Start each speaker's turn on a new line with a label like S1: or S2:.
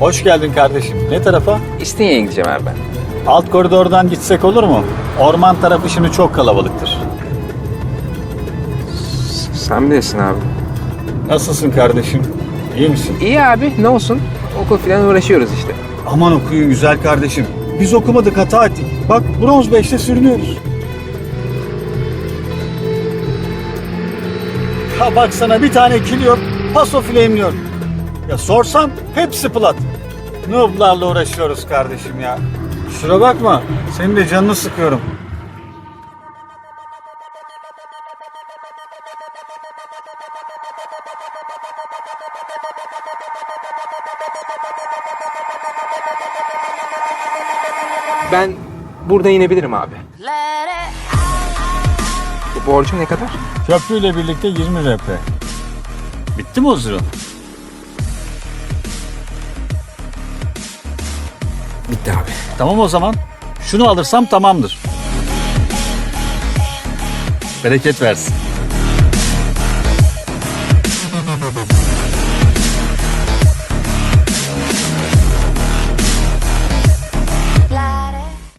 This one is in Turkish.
S1: Hoş geldin kardeşim. Ne tarafa?
S2: İstinye'ye gideceğim abi ben.
S1: Alt koridordan gitsek olur mu? Orman tarafı şimdi çok kalabalıktır.
S2: Sen bilirsin abi.
S1: Nasılsın kardeşim? İyi misin?
S2: İyi abi ne olsun. Okul falan uğraşıyoruz işte.
S1: Aman okuyun güzel kardeşim. Biz okumadık hata ettik. Bak bronz 5'te sürünüyoruz. Ha bak sana bir tane kill yok. Paso flame'liyor. Ya sorsam hepsi plat. Noob'larla uğraşıyoruz kardeşim ya. Kusura bakma. Senin de canını sıkıyorum.
S2: Ben burada inebilirim abi. Bu borcum ne kadar?
S1: Köprüyle birlikte 20 rp. Bitti mi o zırhın?
S2: Bitti abi.
S1: Tamam o zaman. Şunu alırsam tamamdır. Bereket versin.